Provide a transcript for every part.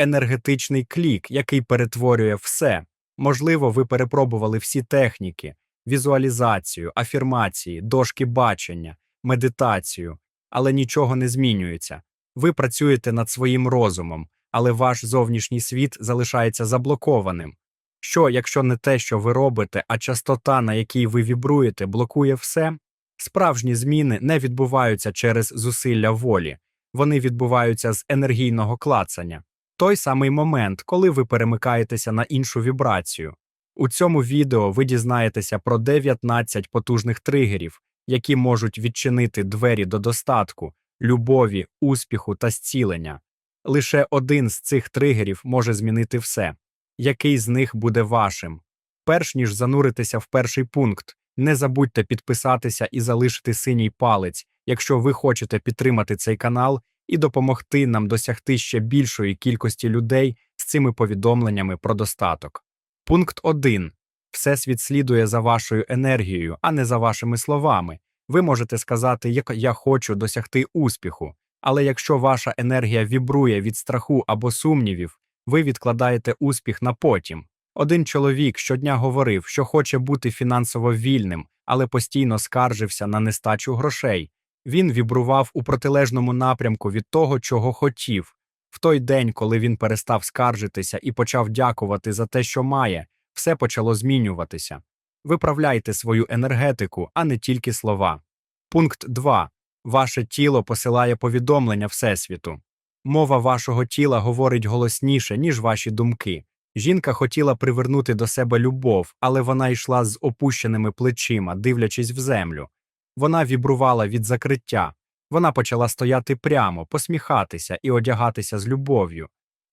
енергетичний клік, який перетворює все. Можливо, ви перепробували всі техніки: візуалізацію, афірмації, дошки бачення, медитацію, але нічого не змінюється. Ви працюєте над своїм розумом, але ваш зовнішній світ залишається заблокованим. Що, якщо не те, що ви робите, а частота, на якій ви вібруєте, блокує все? Справжні зміни не відбуваються через зусилля волі, вони відбуваються з енергійного клацання. Той самий момент, коли ви перемикаєтеся на іншу вібрацію. У цьому відео ви дізнаєтеся про 19 потужних тригерів, які можуть відчинити двері до достатку, любові, успіху та зцілення. Лише один з цих тригерів може змінити все. Який з них буде вашим? Перш ніж зануритися в перший пункт, не забудьте підписатися і залишити синій палець, якщо ви хочете підтримати цей канал і допомогти нам досягти ще більшої кількості людей з цими повідомленнями про достаток. Пункт 1. Всесвіт слідує за вашою енергією, а не за вашими словами. Ви можете сказати, як я хочу досягти успіху, але якщо ваша енергія вібрує від страху або сумнівів, ви відкладаєте успіх на потім. Один чоловік щодня говорив, що хоче бути фінансово вільним, але постійно скаржився на нестачу грошей. Він вібрував у протилежному напрямку від того, чого хотів. В той день, коли він перестав скаржитися і почав дякувати за те, що має, все почало змінюватися. Виправляйте свою енергетику, а не тільки слова. Пункт 2. Ваше тіло посилає повідомлення Всесвіту. Мова вашого тіла говорить голосніше, ніж ваші думки. Жінка хотіла привернути до себе любов, але вона йшла з опущеними плечима, дивлячись в землю. Вона вібрувала від закриття. Вона почала стояти прямо, посміхатися і одягатися з любов'ю.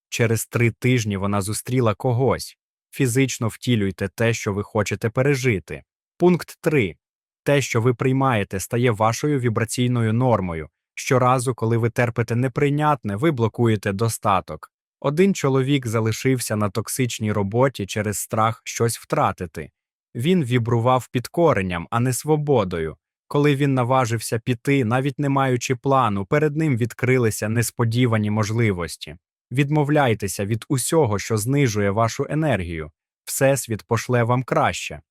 Через три тижні вона зустріла когось. Фізично втілюйте те, що ви хочете пережити. Пункт 3. Те, що ви приймаєте, стає вашою вібраційною нормою. Щоразу, коли ви терпите неприйнятне, ви блокуєте достаток. Один чоловік залишився на токсичній роботі через страх щось втратити. Він вібрував під коренням, а не свободою. Коли він наважився піти, навіть не маючи плану, перед ним відкрилися несподівані можливості. Відмовляйтеся від усього, що знижує вашу енергію. Всесвіт пошле вам краще.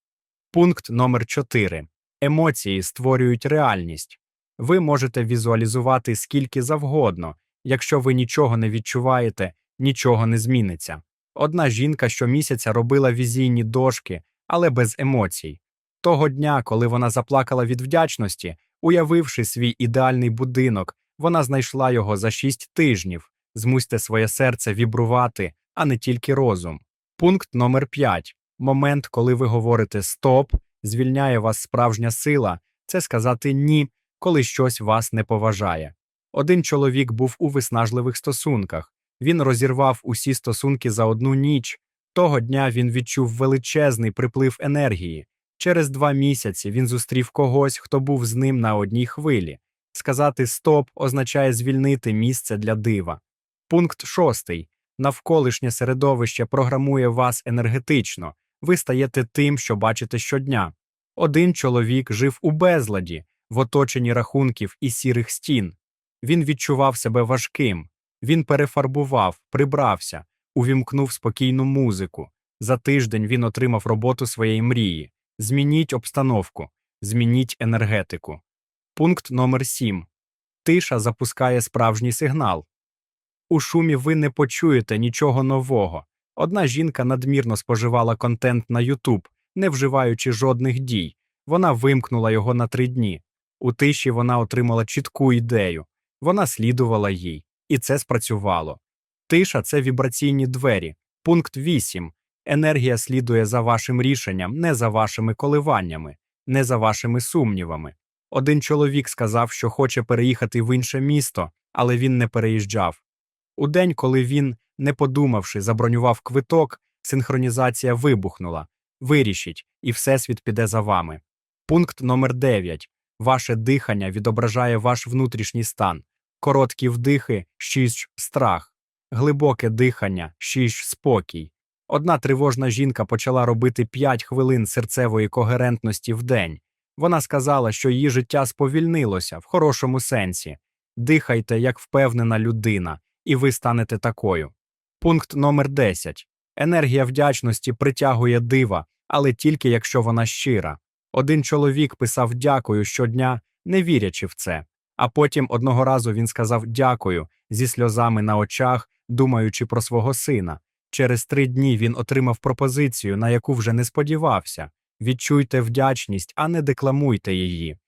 Пункт номер 4. Емоції створюють реальність. Ви можете візуалізувати скільки завгодно. Якщо ви нічого не відчуваєте, нічого не зміниться. Одна жінка щомісяця робила візійні дошки, але без емоцій. Того дня, коли вона заплакала від вдячності, уявивши свій ідеальний будинок, вона знайшла його за шість тижнів. Змусьте своє серце вібрувати, а не тільки розум. Пункт номер 5. Момент, коли ви говорите Стоп, звільняє вас справжня сила, це сказати ні, коли щось вас не поважає. Один чоловік був у виснажливих стосунках. Він розірвав усі стосунки за одну ніч. Того дня він відчув величезний приплив енергії. Через два місяці він зустрів когось, хто був з ним на одній хвилі. Сказати стоп означає звільнити місце для дива. Пункт шостий. Навколишнє середовище програмує вас енергетично. Ви стаєте тим, що бачите щодня. Один чоловік жив у безладі, в оточенні рахунків і сірих стін. Він відчував себе важким. Він перефарбував, прибрався, увімкнув спокійну музику. За тиждень він отримав роботу своєї мрії. Змініть обстановку, змініть енергетику. Пункт номер 7. Тиша запускає справжній сигнал. У шумі ви не почуєте нічого нового. Одна жінка надмірно споживала контент на YouTube, не вживаючи жодних дій. Вона вимкнула його на три дні. У тиші вона отримала чітку ідею. Вона слідувала їй, і це спрацювало. Тиша це вібраційні двері. Пункт 8. Енергія слідує за вашим рішенням, не за вашими коливаннями, не за вашими сумнівами. Один чоловік сказав, що хоче переїхати в інше місто, але він не переїжджав. У день, коли він, не подумавши, забронював квиток, синхронізація вибухнула. Вирішіть, і Всесвіт піде за вами. Пункт номер 9. Ваше дихання відображає ваш внутрішній стан. Короткі вдихи шість страх, глибоке дихання шість спокій. Одна тривожна жінка почала робити 5 хвилин серцевої когерентності в день. Вона сказала, що її життя сповільнилося в хорошому сенсі. Дихайте як впевнена людина, і ви станете такою. Пункт номер 10. Енергія вдячності притягує дива, але тільки якщо вона щира. Один чоловік писав дякую щодня, не вірячи в це. А потім одного разу він сказав дякую зі сльозами на очах, думаючи про свого сина. Через три дні він отримав пропозицію, на яку вже не сподівався. Відчуйте вдячність, а не декламуйте її.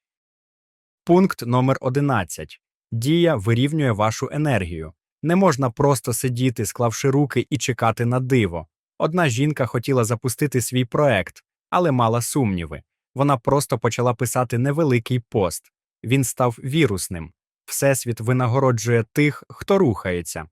Пункт номер 11. Дія вирівнює вашу енергію. Не можна просто сидіти, склавши руки і чекати на диво. Одна жінка хотіла запустити свій проект, але мала сумніви. Вона просто почала писати невеликий пост. Він став вірусним. Всесвіт винагороджує тих, хто рухається.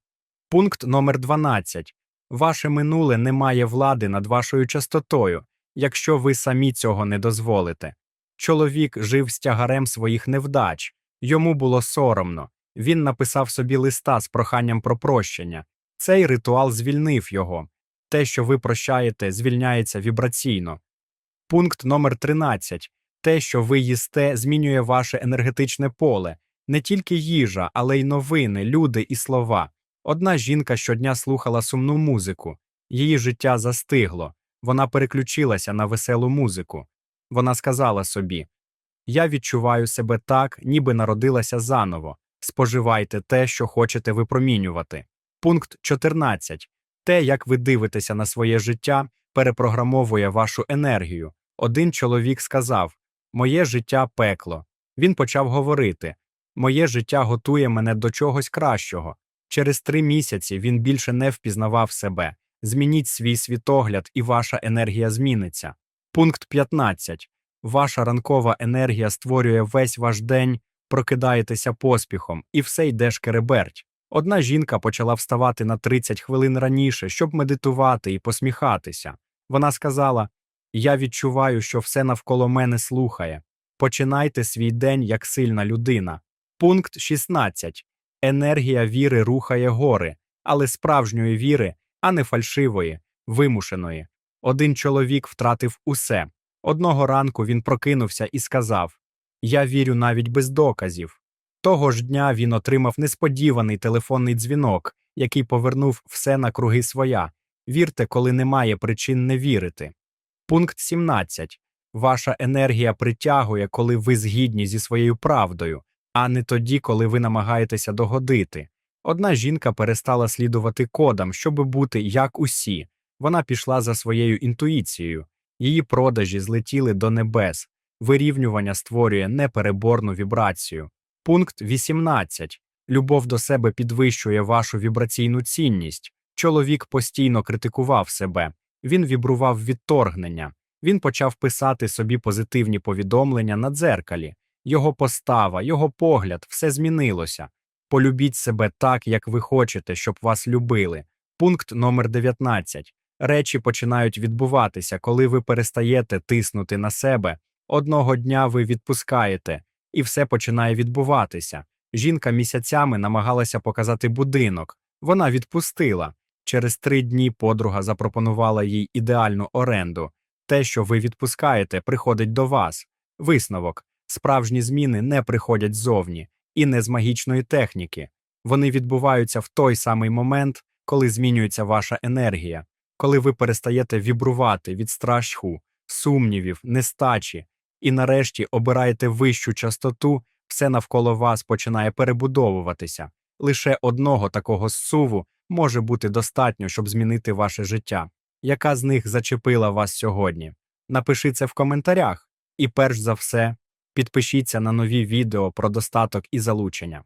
Пункт номер 12. Ваше минуле не має влади над вашою частотою, якщо ви самі цього не дозволите. Чоловік жив з тягарем своїх невдач, йому було соромно. Він написав собі листа з проханням про прощення. Цей ритуал звільнив його. Те, що ви прощаєте, звільняється вібраційно. Пункт номер 13. Те, що ви їсте, змінює ваше енергетичне поле, не тільки їжа, але й новини, люди і слова. Одна жінка щодня слухала сумну музику. Її життя застигло. Вона переключилася на веселу музику. Вона сказала собі: Я відчуваю себе так, ніби народилася заново. Споживайте те, що хочете випромінювати. Пункт 14. Те, як ви дивитеся на своє життя, перепрограмовує вашу енергію. Один чоловік сказав: Моє життя пекло. Він почав говорити: Моє життя готує мене до чогось кращого. Через три місяці він більше не впізнавав себе. Змініть свій світогляд, і ваша енергія зміниться. Пункт 15. Ваша ранкова енергія створює весь ваш день, прокидаєтеся поспіхом, і все йде шкереберть. Одна жінка почала вставати на 30 хвилин раніше, щоб медитувати і посміхатися. Вона сказала: Я відчуваю, що все навколо мене слухає. Починайте свій день як сильна людина. Пункт 16. Енергія віри рухає гори, але справжньої віри, а не фальшивої, вимушеної. Один чоловік втратив усе. Одного ранку він прокинувся і сказав: Я вірю навіть без доказів. Того ж дня він отримав несподіваний телефонний дзвінок, який повернув все на круги своя. Вірте, коли немає причин не вірити. Пункт 17. Ваша енергія притягує, коли ви згідні зі своєю правдою, а не тоді, коли ви намагаєтеся догодити. Одна жінка перестала слідувати кодам, щоб бути як усі. Вона пішла за своєю інтуїцією. Її продажі злетіли до небес. Вирівнювання створює непереборну вібрацію. Пункт 18. Любов до себе підвищує вашу вібраційну цінність. Чоловік постійно критикував себе. Він вібрував відторгнення. Він почав писати собі позитивні повідомлення на дзеркалі. Його постава, його погляд, все змінилося. Полюбіть себе так, як ви хочете, щоб вас любили. Пункт номер 19. Речі починають відбуватися, коли ви перестаєте тиснути на себе. Одного дня ви відпускаєте, і все починає відбуватися. Жінка місяцями намагалася показати будинок. Вона відпустила. Через три дні подруга запропонувала їй ідеальну оренду. Те, що ви відпускаєте, приходить до вас. Висновок. Справжні зміни не приходять ззовні і не з магічної техніки. Вони відбуваються в той самий момент, коли змінюється ваша енергія, коли ви перестаєте вібрувати від страху, сумнівів, нестачі, і нарешті обираєте вищу частоту, все навколо вас починає перебудовуватися. Лише одного такого зсуву може бути достатньо, щоб змінити ваше життя. Яка з них зачепила вас сьогодні? Напиши це в коментарях. І перш за все, підпишіться на нові відео про достаток і залучення.